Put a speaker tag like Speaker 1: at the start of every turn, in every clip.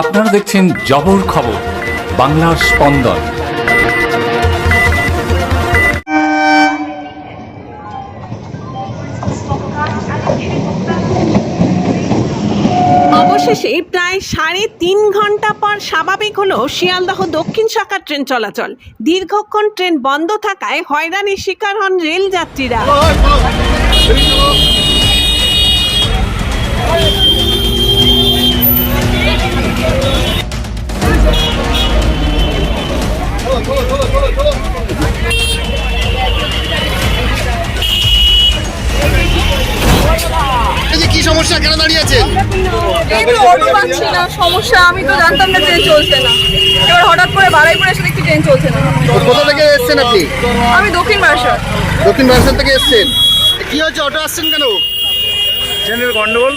Speaker 1: আপনারা দেখছেন জবর খবর, বাংলার স্পন্দন।
Speaker 2: অবশেষে প্রায় সাড়ে তিন ঘণ্টা পর স্বাভাবিক হলো শিয়ালদহ দক্ষিণ শাখার ট্রেন চলাচল। দীর্ঘক্ষণ ট্রেন বন্ধ থাকায় হয়রানির শিকার হন রেল যাত্রীরা
Speaker 3: পাচ্ছি না সমস্যা আমি তো জানতাম না ট্রেন চলছে না। এবার হঠাৎ করে বাড়াইপুরে এসে দেখছি ট্রেন চলছে না।
Speaker 4: কোথা থেকে এসেছেন আপনি?
Speaker 3: আমি দক্ষিণ বারাসাত।
Speaker 4: দক্ষিণ ভারত থেকে এসেছেন? কি হচ্ছে অটো আসছেন কেন?
Speaker 5: ট্রেনের গন্ডগোল।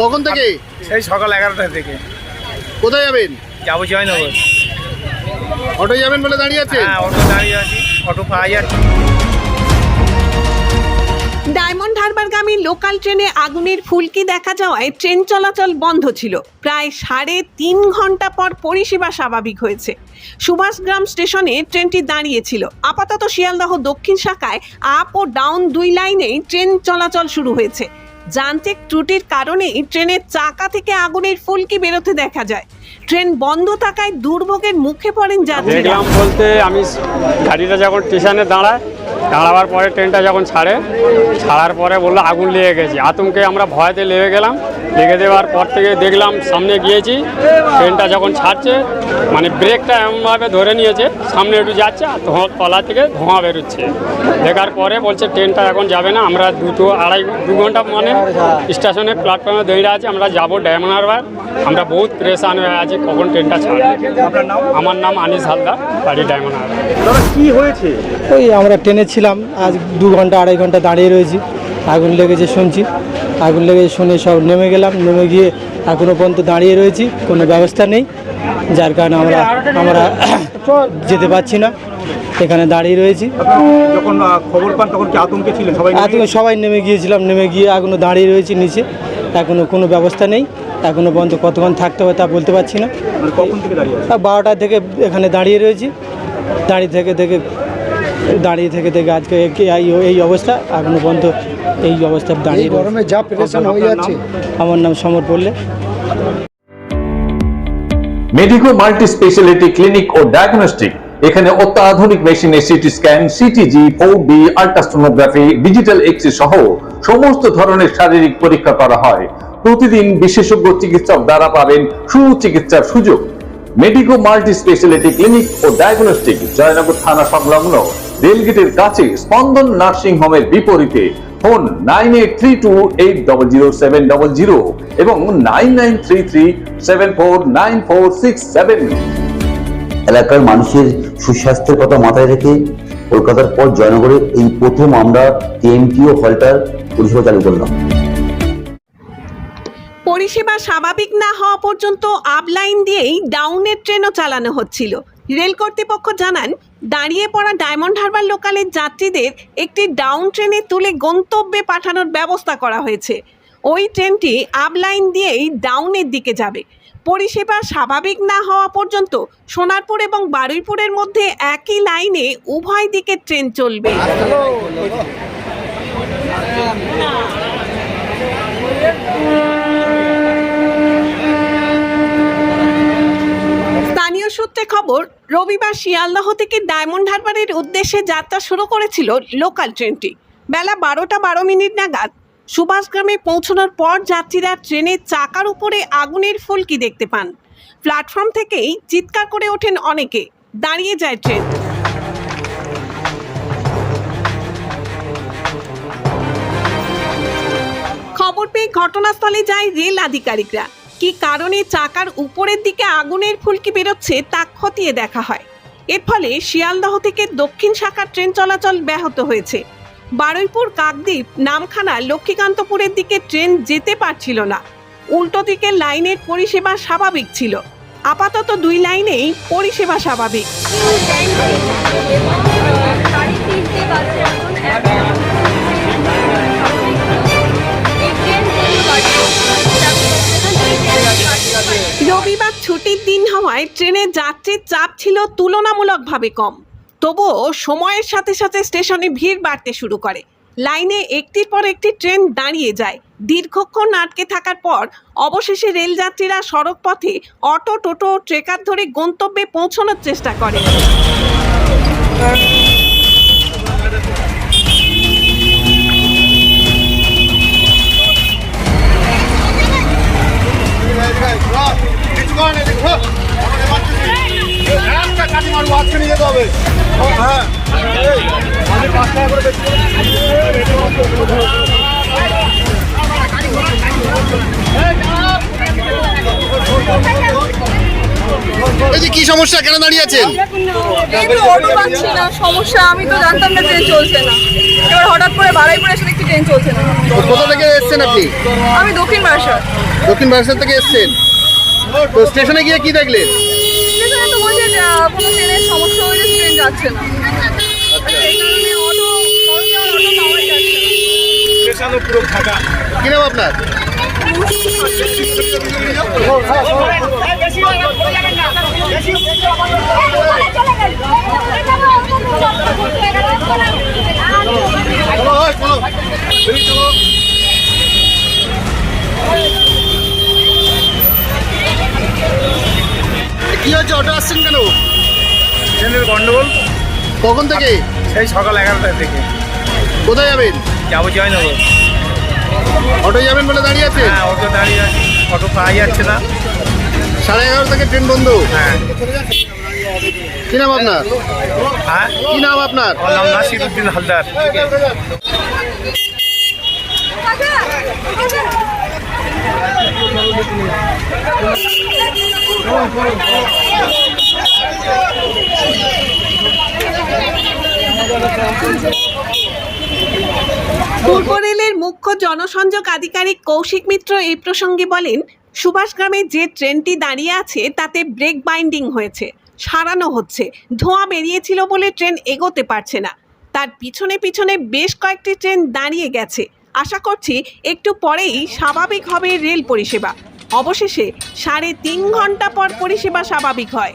Speaker 4: কখন থেকে?
Speaker 5: সেই সকাল এগারোটা থেকে।
Speaker 4: কোথায় যাবেন?
Speaker 5: যাব জয়নগর।
Speaker 4: অটো যাবেন বলে দাঁড়িয়ে আছেন?
Speaker 5: হ্যাঁ অটো দাঁড়িয়ে আছি। অটো পাওয়া যাচ্ছে।
Speaker 2: ডায়মন্ড হারবারগামী লোকাল ট্রেনে আগুনের ফুলকি দেখা যাওয়ায় ট্রেন চলাচল বন্ধ ছিল। প্রায় সাড়ে তিন ঘণ্টা পর পরিষেবা স্বাভাবিক হয়েছে। সুভাষগ্রাম স্টেশনে ট্রেনটি দাঁড়িয়েছিল। আপাতত শিয়ালদহ দক্ষিণ শাখায় আপ ও ডাউন দুই লাইনেই ট্রেন চলাচল শুরু হয়েছে। যান্ত্রিক ত্রুটির কারণেই ট্রেনের চাকা থেকে আগুনের ফুলকি বেরোতে দেখা যায়। ট্রেন বন্ধ থাকায় দুর্ভোগের মুখে পড়েন যাত্রীরা।
Speaker 6: বলতে আমি গাড়িটা যখন স্টেশনে দাঁড়ায় দাঁড়াবার পরে ট্রেনটা যখন ছাড়ে, ছাড়ার পরে বলল আগুন লেগে গেছে। আতঙ্কে আমরা ভয়তে লেগে গেলাম। লেগে দেওয়ার পর থেকে দেখলাম সামনে গিয়েছি ট্রেনটা যখন ছাড়ছে মানে ব্রেকটা এমনভাবে ধরে নিয়েছে সামনে একটু যাচ্ছে আর ধোঁয়া তলা থেকে ধোঁয়া বেরোচ্ছে। দেখার পরে বলছে ট্রেনটা এখন যাবে না আমরা দুটো আড়াই দু ঘণ্টা মানে স্টেশনে প্ল্যাটফর্মে দাঁড়িয়ে আছি আমরা যাব ডায়মন্ড হারবার আমরা বহুত প্রেশান হয়ে আছি কখন ট্রেনটা ছাড়বে। আমার নাম আনিস হালদার বাড়ি ডায়মন্ড হারবার
Speaker 7: ওই আমরা ট্রেনে ছিলাম আজ দু ঘণ্টা আড়াই ঘণ্টা দাঁড়িয়ে রয়েছি। আগুন লেগেছে শুনছি। আগুন লেগে শুনে সব নেমে গেলাম নেমে গিয়ে এখনও পর্যন্ত দাঁড়িয়ে রয়েছি কোনো ব্যবস্থা নেই যার কারণে আমরা আমরা যেতে পারছি না এখানে দাঁড়িয়ে রয়েছি।
Speaker 8: যখন খবর পান তখন কি আতঙ্কে ছিলেন? সবাই
Speaker 7: নেমে গিয়েছিলাম নেমে গিয়ে এখনও দাঁড়িয়ে রয়েছি নিচে এখনও কোনো ব্যবস্থা নেই এখনও পর্যন্ত কতক্ষণ থাকতে হবে তা বলতে পারছি না।
Speaker 8: মানে কখন থেকে দাঁড়িয়ে
Speaker 7: বারোটা থেকে এখানে দাঁড়িয়ে রয়েছি দাঁড়িয়ে থেকে থেকে দাঁড়িয়ে থেকে থেকে আজকে এই- অবস্থা এখনও পর্যন্ত এই অবস্থা দাঁড়িয়ে গরমে যা প্রেশান হয়ে যাচ্ছে। আমার নাম সমর পড়লে
Speaker 9: মেডিকো মাল্টি স্পেশালিটি ক্লিনিক ও ডায়াগনস্টিক। এখানে অত্যাধুনিক মেশিনে CT scan CTG four D ultrasonography digital X সহ সমস্ত ধরনের শারীরিক পরীক্ষা করা হয়। প্রতিদিন বিশেষজ্ঞ চিকিৎসক দ্বারা পাবেন সুচিকিৎসার সুযোগ। মেডিকো মাল্টি স্পেশালিটি ক্লিনিক ও ডায়াগনস্টিক জয়নগর থানা সংলগ্ন রেলগেটের কাছে স্পন্দন নার্সিং হোমের বিপরীতে phone nine eight three two eight double zero seven double zero এবং nine nine three three seven four nine four six seven.
Speaker 10: এলাকার মানুষের সুস্বাস্থ্যের কথা মাথায় রেখে কলকাতার পর জয়নগরে এই প্রথম আমরা টিএমটিও হলটার পরিষেবা চালু করলাম।
Speaker 2: পরিষেবা স্বাভাবিক না হওয়া পর্যন্ত আপলাইন দিয়েই ডাউনের ট্রেনও চালানো হচ্ছিল। রেল কর্তৃপক্ষ জানান, দাঁড়িয়ে পড়া ডায়মন্ড হারবার লোকালের যাত্রীদের একটি ডাউন ট্রেনে তুলে গন্তব্যে পাঠানোর ব্যবস্থা করা হয়েছে। ওই ট্রেনটি আপ লাইন দিয়েই ডাউনের দিকে যাবে। পরিষেবা স্বাভাবিক না হওয়া পর্যন্ত সোনারপুর এবং বারুইপুরের মধ্যে একই লাইনে উভয় দিকে ট্রেন চলবে। সূত্রে খবর, রবিবার শিয়ালদহ থেকে ডায়মন্ড হারবারের উদ্দেশ্যে যাত্রা শুরু করেছিল লোকাল ট্রেনটি। বেলা বারোটা বারো মিনিট নাগাদ সুভাষগ্রামে পৌঁছানোর পর যাত্রীরা ট্রেনের চাকার উপরে আগুনের ফুলকি দেখতে পান। প্ল্যাটফর্ম থেকেই চিৎকার করে ওঠেন অনেকে। দাঁড়িয়ে যায় ট্রেন। খবর পেয়ে ঘটনাস্থলে যায় রেল আধিকারিকরা। কি কারণে চাকার উপরের দিকে আগুনের ফুলকি বেরোচ্ছে তা খতিয়ে দেখা হয়। এর ফলে শিয়ালদহ থেকে দক্ষিণ শাখার ট্রেন চলাচল ব্যাহত হয়েছে। বারুইপুর কাকদ্বীপ নামখানা লক্ষ্মীকান্তপুরের দিকে ট্রেন যেতে পারছিল না। উল্টো দিকে লাইনের পরিষেবা স্বাভাবিক ছিল। আপাতত দুই লাইনেই পরিষেবা স্বাভাবিক। যাওয়ায় ট্রেনে যাত্রীর চাপ ছিল তুলনামূলকভাবে কম। তবুও সময়ের সাথে সাথে স্টেশনে ভিড় বাড়তে শুরু করে। লাইনে একটির পর একটি ট্রেন দাঁড়িয়ে যায়। দীর্ঘক্ষণ আটকে থাকার পর অবশেষে রেলযাত্রীরা সড়কপথে অটো, টোটো ট্রেকার ধরে গন্তব্যে পৌঁছানোর চেষ্টা করে।
Speaker 4: এই যে কি সমস্যা? কেন দাঁড়িয়ে আছেন?
Speaker 3: এই অটো পাচ্ছি না সমস্যা আমি তো জানতাম না ট্রেন চলছে না। এবার হঠাৎ করে বারাইপুরে এসে দেখছি ট্রেন চলছে না।
Speaker 4: কোথা থেকে এসেছেন আপনি?
Speaker 3: আমি দক্ষিণ বারাসাত।
Speaker 4: দক্ষিণ বারাসাত থেকে এসেছেন। তো স্টেশনে গিয়ে কি দেখলেন?
Speaker 3: আহ, কোনো ট্রেনের সমস্যা হয়েছে ট্রেন যাচ্ছে না। সেই কারণে অটো খরচ যাওয়ার অটো পাওয়াই যাচ্ছে না।
Speaker 5: স্টেশনও পুরো ফাঁকা
Speaker 4: কি নাম আপনার কি হচ্ছে? অটো আসছেন কেন?
Speaker 5: ট্রেনের গন্ডগোল।
Speaker 4: কখন থেকে?
Speaker 5: সেই সকাল এগারোটা থেকে
Speaker 4: কোথায় যাবেন?
Speaker 5: যাব জয়নগর।
Speaker 4: অটো যাবেন বলে দাঁড়িয়ে আছে
Speaker 5: হ্যাঁ অটো দাঁড়িয়ে আছি। অটো পাওয়া যাচ্ছে না।
Speaker 4: সাড়ে এগারো থেকে ট্রেন বন্ধ?
Speaker 5: হ্যাঁ।
Speaker 4: কি নাম আপনার?
Speaker 5: হ্যাঁ?
Speaker 4: কি নাম আপনার?
Speaker 5: নাম নাসির উদ্দিন হালদার
Speaker 2: পূর্ব রেলের মুখ্য জনসংযোগ আধিকারিক কৌশিক মিত্র এই প্রসঙ্গে বলেন সুভাষগ্রামে যে ট্রেনটি দাঁড়িয়ে আছে তাতে ব্রেক বাইন্ডিং হয়েছে, সারানো হচ্ছে, ধোঁয়া বেরিয়েছিল বলে ট্রেন এগোতে পারছে না। তার পিছনে পিছনে বেশ কয়েকটি ট্রেন দাঁড়িয়ে গেছে। আশা করছি একটু পরেই স্বাভাবিক হবে রেল পরিষেবা। অবশেষে সাড়ে তিন ঘণ্টা পর পরিষেবা স্বাভাবিক হয়।